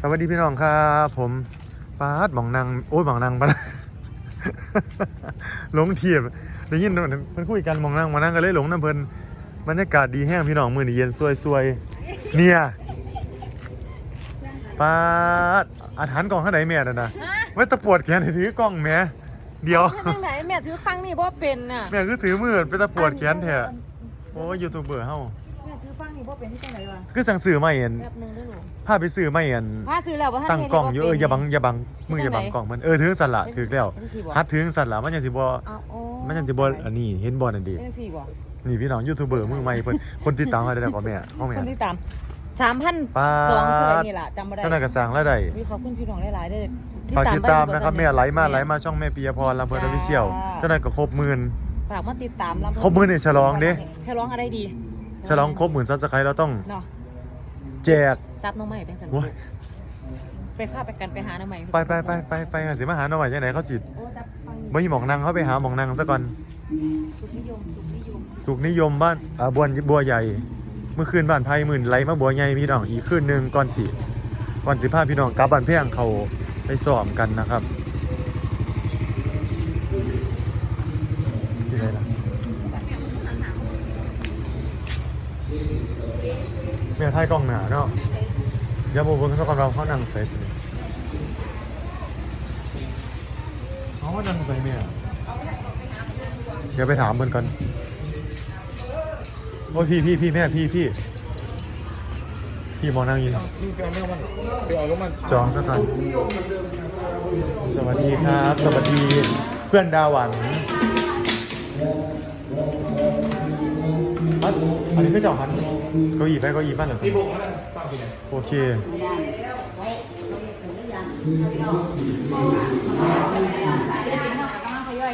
สวัสดีพี่น้องครับผมปาดหมองนางโอ้ยหมองนางปะหลงเทียบได้ยินเพิ่นคุยกันหมองนางหมองนางก็เลยหลงน้ำเพิ่นบรรยากาศดีแห้งพี่น้องมื้อนี้เย็นสวยๆเนี่ยปาดอาหารกล่องเท่าไหร่แม่น่ะนะฮะไว้ตะปวดแขนให้ถือกล้องแม่เดี๋ยวเฮ็ดจังไหนแม่ถือฟังนี่บ่เป็นน่ะแม่คือถือมือไปตะปวดแขนแท้โอ้ยยูทูบเบอร์เฮาแม่ถือ ฟังนี่บ่เป็นที่จังไหนวะคือสั่งซื้อมาเห็นแป๊บหนึงเด้อลูกพาไปซื้อมาเห็นพาซื้อแล้วบ่ทันตั้งกล้องอยู่เอออย่าบังอย่าบังมืออย่าบังจังไหนกล้องมันเออถือสั่นละถือแล้วจังซี่บ่ฮัดถือสั่นละมันยังสิบ่เอาโอ้มันยังสิบ่อันนี้เห็นบ่นั่นดิจังซี่บ่นี่พี่น้องยูทูบเบอร์มือใหม่เพิ่นคนติดตามเฮาได้แล้วก็แม่เฮาแม่คนที่ตาม3,000ปาสองเท่าไหร่ดนี่ล่ะจำบ่ได้เท่านั้นก็สร้างรายได้มีขอบคุณพี่น้องหลายๆเด้อฝากติดตามเงนะครับแม่ไหลมาไหลมาช่องแม่ปียพรลำเพิ่นออฟฟิเชียลเท่านั้นก็ครบหมื่นฝากมาติดตามลำครบหมื่นนี่ฉลองเด้ฉลองอะไรดี ฉลองครบหมื่นซับสไครต์เราต้องเนาะแจกซับน้องใหม่เป็นสันโอ้ยไปพาไปกันไปหาน้องใหม่ไปไปไปไปไปหาสิมาหาหน่อยจังได๋เขาจิตโอ้จับฟังบ่มีหมองนั่งเขาไปหาหมองนั่งซะก่อนสุขนิยมสุขนิยมสุขนิยมบ้านอ่าบัวบัวใหญ่ เมื่อคืนบ้านไผ่หมื่นไหลมาบัวใหญ่พี่น้องอีกคืนหนึ่งก่อนสิก่อนสิพาพี่น้องกลับบ้านเพียงเขาไปสอบกันนะครับที่ไหนล่ะ แม่ไทยกล้องหนาเนาะเดี๋ยวโมเบิ้งสักก่อนเราเขานั่งใส่เขาว่านั่งใส่แม่เดี๋ยวไปถามเพิ่นก่อนโอ้ยพี่พี่พี่แม่พี่พี่พี่มองนั่งยินนี่ไปเอาแม่มันไปเอาแล้วมันจองสักก่อนสวัสดีครับ สวัสดีเพื่อนดาหวันอันนี้ก็จองพัน เก้าอี้ไปเก้าอี้บ้านเหรอพี่โบกนะฟังพี่ไหนโอเค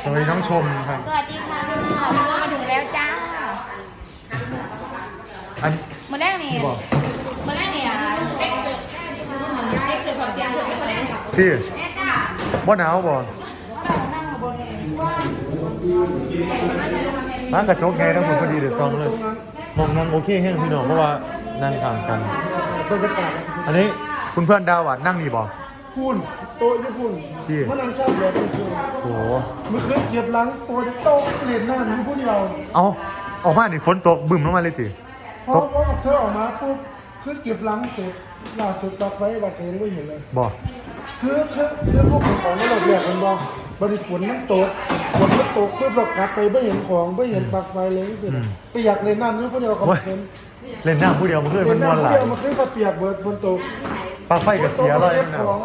สวัสดีน้องชมครับ สวัสดีค่ะมาถึงแล้วจ้าอันมื่อแรกนี่บอกมื่อแรกเนี่ยเอ็กซ์เซอร์เอ็กซ์เซอร์ของเตียงเซอร์เป็นคนไหนพี่แม่จ้าบ่หนาวบ่ร้านกระจกไงทั้งหมดพอดีเดี๋ยวซองเลย มองนั่งโอเคแห้งพี่น้องเพราะว่านั่งข้างกัน บรรยากาศอันนี้คุณเพื่อนดาวหวัดนั่งนี่บ่พุ่นโต๊ะญี่ปุ่นที่ มันนั่งชอบแบบเป็นส่วนโอ้โห มันเคยเก็บหลังโต๊ะโต๊ะเหรียญหน้ามีผู้เดียวเอาออกมานี่ฝนตกบึ้มลงมาเลยติ พอพอเธอออกมาปุ๊บคือเก็บหลังเสร็จล่าสุดตักไว้บัดเองไม่เห็นเลยบ่คือคือคือพวกของของเราแยกกันบ่บริฝนมันตกฝนมัน ตกปุ๊บเรากลับไปไม่เห็นของไม่เห็นปลักไฟเลยนี่สิไปอยากเล่นน้ำนี่ผู้เดียวกับเห็นเล่นน้ำผู้เดียวมันเพื่อนเล่มันนนอนน้ำหผู้ลายเดียวมันขึ้นมาเปียกเบิดฝนตกปลั๊กไฟกับเสียเลยนะของ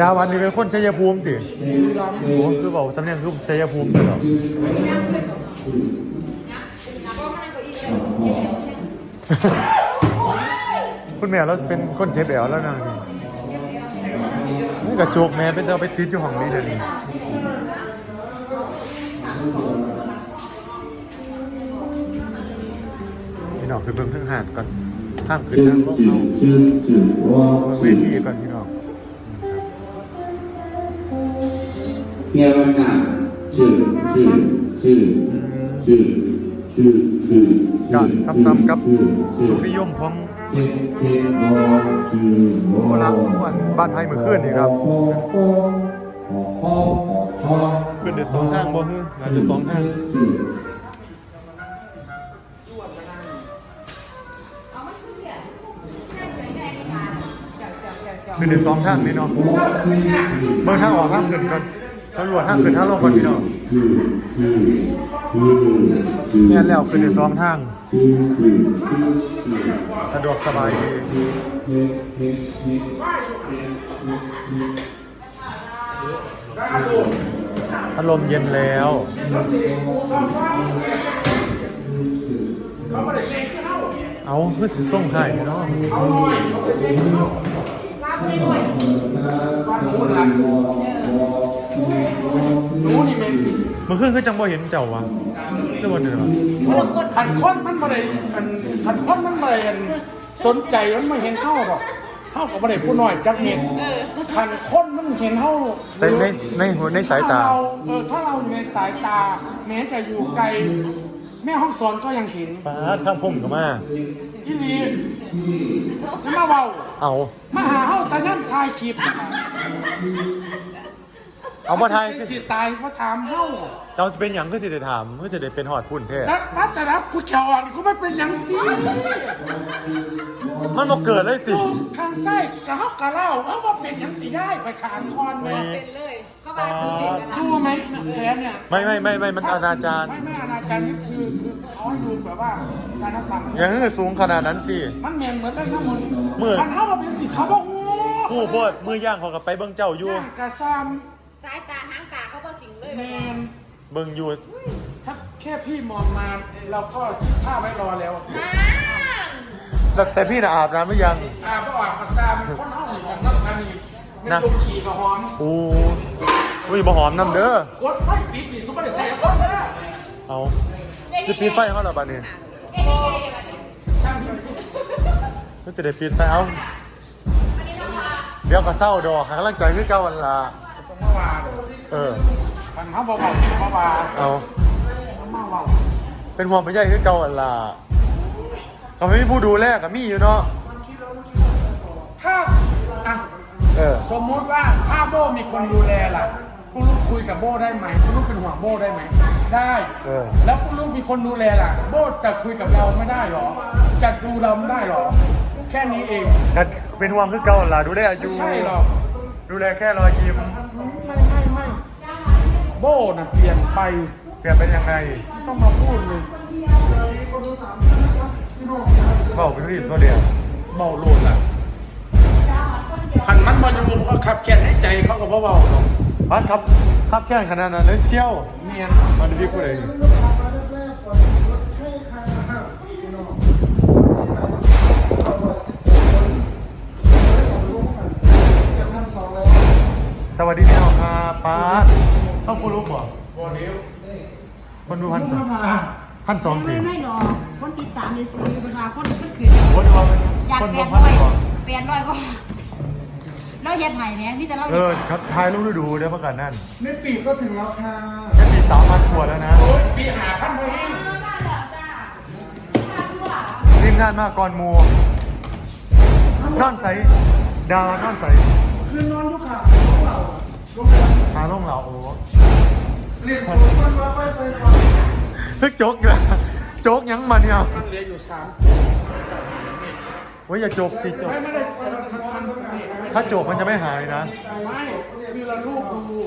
ดาวหวันนี่เป็นคนชัยภูมิติบุรีรัมย์โอ้โหคือบอกสำเนียงคือชัยภูมิเลยเหรอคุณแม่เราเป็นคนเจ็บแอวแล้วนางนี่นี่ กระจกแม่เป็นเราไปติดอยู่ห้องนี้เดี๋ยวนี้พี่น้องคือเบิ่งทั้งห่านก่อนทางขึ้นทางลงเวทีก่อนพี่น้องเพียหน้าจืดจืดจืดจืดจืดจืดจืดจืดจืดอชื่อดจืดจืดจืดจืดจืดจืด โบราณวันบ้านไทยเมื่อคืนนี่ครับ ขึ้นเดี๋ยวสองทางบ่ฮึอาจจะสองทางขึ้นเดี๋ยวสองทางนี่เนาะเบิ่งทางออกทางขึ้นก่อนสำรวจทางขึ้นทางลงก่อนพี่น้อง แม่นแล้วขึ้นเดี๋ยวสองทาง สะดวกสบายดีพัดลมเย็นแล้วเอาเพื่อสิส่งไข่เนาะเมื่อคืนคือจังบ่เห็นเจ้าวะ เรื่องวันเดียวขันค้นมันมาเลยอันขันค้นมันมาเลยอันสนใจมันไม่เห็นเข้าหรอกเข้ากับมาเลยผู้น้อยจักเม็ดขันค้นมันเห็นเข้าในในในหัวในสายตาถ้เรเออถ้าเราอยู่ในสายตา แม้จะอยู่ไกล แม่ห้องสอนก็ยังเห็นปาดข้างพุ่มก็มา ที่นี่แล้วมาเบาเอามาหาเฮาแต่นั่นทายคลิป เอามาไทยสิตายมาถามเฮาเจ้าจะเป็นหยังก็สิได้ถามก็จะได้เป็นหอดพุ่นแท้แล้วพัดแต่รับกูเขียวอ่อนกูไม่เป็นหยังที่มันบ่เกิดเลยติกูข้างไส้กะเฮากะเล่าเอาว่าเป็นหยังติได้ไปถามก่อนแม่เป็นเลยเข้ามาสูงเด่นกันละดูไหมแผลเนี่ย ไม่ไม่ไม่ไม่มันอนาจารไม่ไม่อนาจารนี่คือคือเขาให้ดูแบบว่าการนักสังอย่าให้สูงขนาดนั้นสิ มันเหมือนเหมือนเล่นน้ำมันเหมือนคันเฮาว่าเป็นสิเขาบอกโอ้ผู้โพดมือย่างเขากับไปเบิ่งเจ้าอยู่ย่างกะซ้ำ สายตาหางตาเขาบ่สิงเลยแมนเบิ่งอยู่ถ้าแค่พี่มองมาเราก็ท่าไว้รอแล้วแต่แต่พี่น่ะอาบน้ำหรือยัง อ่าเพราะว่าปากกามันค่อนข้างมีของน้ำมันมีเป็นนะลูกขี่กับหอมโอ้อุ้ยบ่หอมน้ำเด้อกดไฟปิดนี่ซุปเปอร์ใส่ก้อนนะเอาสิปิดไฟเขาเหรอบัดนี้ช่างก็จะได้ปิดไฟเอาเดี๋ยวก็เศร้าดอกหากำลังใจคือเก่าวันละต้องมา วาเออมันเขาบอกเขามาวาเอาเขามาวาเป็นห่วงเป็นใยคือเก่าวันละเขาไม่มีผู้ดูแลกับมี่อยู่เนาะถ้าอะเออสมมุติว่าถ้าโบมีคนดูแลล่ะคุณลูกคุยกับโบได้ไหมคุณลูกเป็นห่วงโบได้ไหมได้เออแล้วคุณลูกมีคนดูแลล่ะ โบจะคุยกับเราไม่ได้หรอ จะดูเราไม่ได้หรอ แค่นี้เองแต่เป็นห่วงคือเก่าวันละดูได้อายุไม่ใช่หรอก ดูแลแค่รอยยิ้มไม่ไม่ไม่โบ น่ะเปลี่ยนไปเปลี่ยนเป็นยังไงต้องมาพูดเลยเบาเป็นรีบตัวเดียวเบาโลดล่ะพันมันบอลยูเขาขับแค่ในใจเขาก็บ่เบาหรอกพัดครับครับแค่ขนาดนั้นเลยเชี่ยวเนียน มันดีกูเลย ดูพันสองพันสองไม่ทีไม่หรอกคนติดตามในสื่อเวลาคนคนขืนโอ้ดูว่าเป็นอยากคนเปดูลี่ยนพันร้อยสองเปลี่ยนร้อยก็เราเฮ็ดไห้เนี่ยมีแต่เราเออครับทายรูปดูดูเดี๋ยวประกาศนั่นในปีก็ถึงแล้วค่ะแค่ปีสามพันขวดแล้วนะโอ้ยปีหาพันโมงทีมงานมาก่อนหมูนอนใสดาวนอนใสคืนนอนทุกขาของเราลงไปหาล่องเหล่าโอ้ โจ๊กเลยโจ๊กยังมาเนี่ยมันเหลืออยู่สามเว่าอย่าโจ๊กสิโจ๊กไม่ไม่ได้มันมันมันถ้าโจ๊กมันจะไม่หายนะ ไม่คือเราลูกดู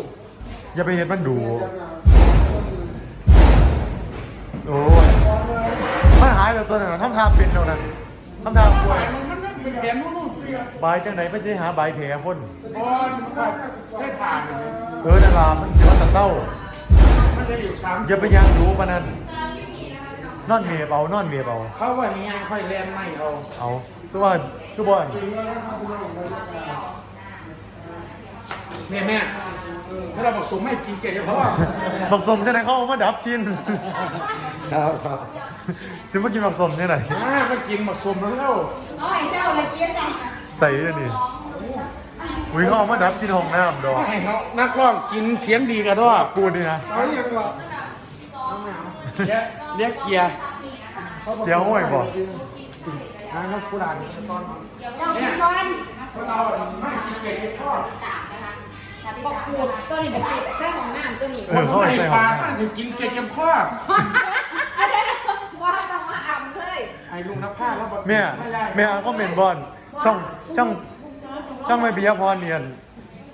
อย่าไปเห็นมันดู โอ้ยมันหายแล้วตัวนั้นนะทำทางเป็นแล้วนะทำทางป่วยมันมันมันเป็นแผนนู่นนู่นบายจังไหนไม่ใช่หาบายแผลพ่นบอลแบบเส้นผ่านเนี่ยเออนารามันสิว่าแตะเศร้า มันจะอยู่สามอย่าไปยางรู้ปานนั้นนอนเมียบเอานอนเมียบเอาเขาว่าอย่างงานค่อยแลนไม่เอาเอาคือว่าคือบ่อนแม่แม่ถ้าเราบอกสูงไม่กินเกลือเพราะว่าบักสมจังไหนเขาเอามาดับกิน ครับครับสิมากินบักสมจังไหน อ่าก็กินหมดสมแล้ว เอาให้เจ้าละเอียดนะ ใส่เลยนี่ อุ้ยเขาเอามาดับกินห้องน้ำดอกให้เขานักร้องกินเสียงดีกันด้วยกูนี่นะเอาอย่างก่อนเรียกเรียกเกียร์เดี๋ยวห้วยบอกอ่านักผู้ด่านตอนเจ้ากินก่อนเราไม่กินเกลือทอดบอกปูดตัวนี้แบบปูดแจ้งของน้ำตัวนี้เออเขาเอาไม่ใส่ห้ปองลาน้บ้านถึงกินเกลือทอดว่าต้องมาอ่ำเลยไอ้ลุงนักผ้าแล้วำแม่แม่เอาก็เมนบอลช่องช่อง ช่องไม่ปิยพรเนียน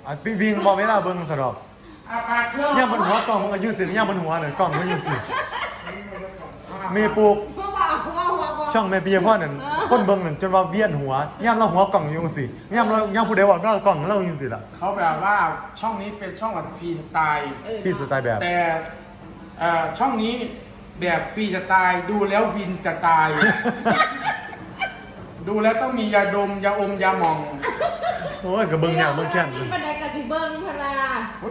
อะพี่วิ่งบอลเวลาเบิ่งสนอกอาปากเครื่องย่ามบนหัวกล่องมันอายุสิย่ามบนหัวเลยกล่องมันอายุสิมีปลูกเพราะว่าเพราะว่าหัวบอกช่องแม่ปิยพรนั่นคนเบิ่งนั่นจนว่าเวียนหัวย่ามเราหัวกล่องอยู่จังสิย่ามเราย่ามผู้ใดบอกเรากล่องเราอยู่จังสิล่ะเขาแบบว่าช่องนี้เป็นช่องแบบฟรีสไตล์พี่สไตล์แบบแต่เอ่อช่องนี้แบบฟรีจะตายดูแล้ววินจะตาย ดูแล้วต้องมียาดมยาอมยาหมอง โอ้ยก็เบิ่งอย่างเบิ่งแค่นกินบันไดกะสิเบิ้งพลา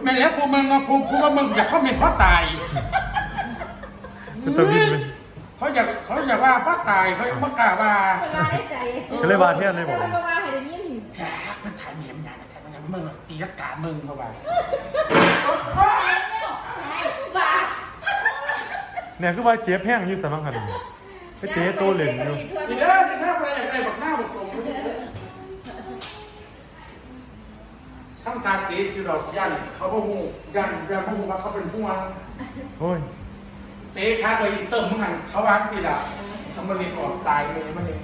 แม่นแล้วกูมึงนะกูกูว่ามึงอยากเข้าเมนเพราะตายเป็นตัววินไหมเขาอยากเขาอยากว่าเพราะตายเขาไม่กล้าว่าพลาได้ใจก็เลยบาเทียนเลยบอกแต่มันว่าให้ได้ยินแกมันถ่ายเมียมงานถ่ายมันมึงตีรักกามึงเข้าไปบ้าเนี่ยคือว่าเจ็บแห้งอยู่สมังคันไปเตะโตเหล่นอยู่นี่เด้อนี่หน้าอะไรไอ้บักหน้าบักสมช่างตาเก๋สิดอกยันเขาบ่ฮู้ยันยันบ่ฮู้ว่าเขาเป็นผู้ว่าโอ้ยเตะขาเลยเติมมึงหันเขาวางสิล่ะสมบัติออกตายเลยมันเอง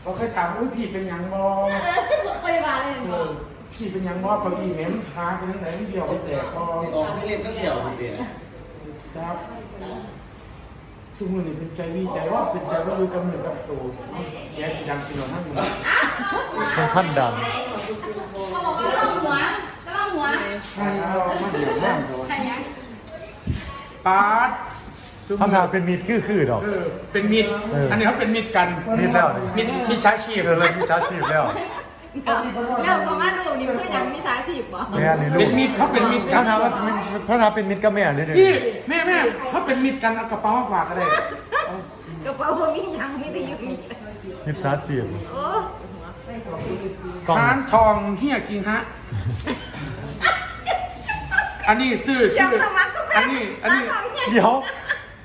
เขาเคยถามอุ้ยพี่เป็นหยังบ่เคยมาเลยเออพี่เป็นหยังบ่เก้าอี้เหม็นขาเป็นไหนเดียวไปแตกบ่ออกไม่เล่นก็เดี่ยวคนเดียวครับ ซึ่งมือนี่เป็นใจดีใจว่าเป็นใจว่าอยู่กับเหนือกับตัวแย่ดังสิเรานั่งอยู่มันพันดังเขาบอกว่าระวังหัวระวังหัวใช่เรามาเดือดร้อนเลยใส่ยังปาดซึ่งทำนาเป็นมีดคือคือดอก เออ เป็นมิตรเอออัอันนี้เขาเป็นมิตรกัน มีดแล้วนี่มิตรมิตรสาชีพเออเลยมีชาชีพแล้ว เรื่องของอันดูนี่คืออย่างมีสาชีพบ่แม่นี่ลูเป็กนมิตรเขาเป็นมิตรกัถ้านถามว่าถ้าถามเป็นมิตรกับแม่เลยเนี่ยพี่แม่แม่เขาเป็นมิตรกันเอากระเป๋ามาฝากอะไรกระเป๋าบ่มีหยังมีแต่อยู่นี่มิตรชาชีพโอ้กล้องร้านทองเฮียกิงฮะ อันนี้ซื้อเจ้าซื้อสมัครก็แม่อันนี้อันนี้ เดี๋ยว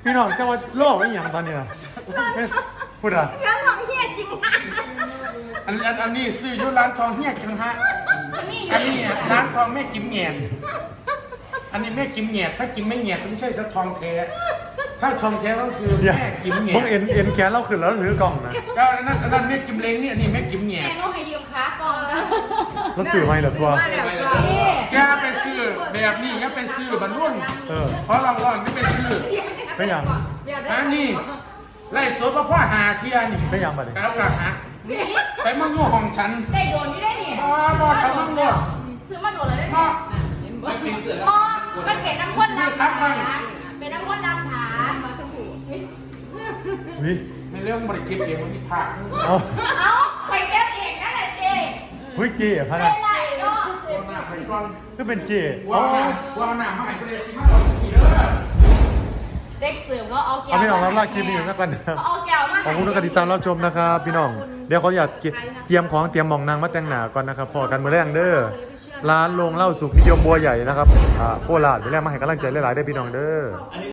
พี่น้องจะมาโลกไม่หยังตอนเนี้ยพูดอะเรื่องของเฮียจริงนะ อันอันอันนี้ซื้ออยุร้านทองเฮียกิงฮะมันมีออันยู่นี้ร้านทองแม่กิมแงนอันนี้แม่กิมแงนถ้ากิมไม่แงนไม่ใช่ถ้าทองแท้ ถ้าทองแท้ก็คือเดี๋ยวแม่กิมแงมึงนเอ็นเอ็นแขนเราขึ้นแล้วถือกล่องนะก็อันนั้นอันนั้นแม่กิมเล้งนี่อันนี้แม่กิมแงแม่นโน้ให้ยืมค้ากองกันแล้วสื่อไม่เหรอตัวมาแล้วก็นี่แกไปซื้อแบบนี้ก็ไปซื้อบรรลุนเออเพราะเราลองไม่ไปซื้อ ไม่ยังอยากได้อันนี้ไล่สดมาพ่อหาเที่ยนี่ไม่ยังบัดนี้ แล้วก็หา ไปมั่งอยู่ห้องฉันได้โดนนี่ได้นี่อ๋อบอกฉันมั่งโลดซื้อมาโดนเลยได้เนาะมีเสือพอมันเป็นน้ำข้นรักษาเป็นน้ำข้นรักษามาชมพูวิในเรื่องบริเก็บเองวันนี้ผ่าเอาเอ้าไปแก้เองนั่นแหละเจ๊เฮ้ยเก๋พะเป็นะนไรเนาะตัวหน้าไปก่อนก็เป็นเก๋ว่าอ๋อหน้าว่าหน้ามาให้ไปเลยมาเอากี่เด้อเด็กเสือก็เอาแก้วเอาพี่น้องรับลาคลิปนี้แล้วกันนะเอาแก้วมาขอบคุณทุกการติดตามรับชมนะครับพี่น้อง เดี๋ยวขออนุญาตเตรียมของเตรียมหมองนางมาแต่งหนาก่อนนะครับพอกันมือแรงเด้อร้านโรงเหล้าสุขนิยมบัวใหญ่นะครับอ่าโคราชมือแรงมาให้กำลังใจหลายๆได้อพี่น้องเด้อ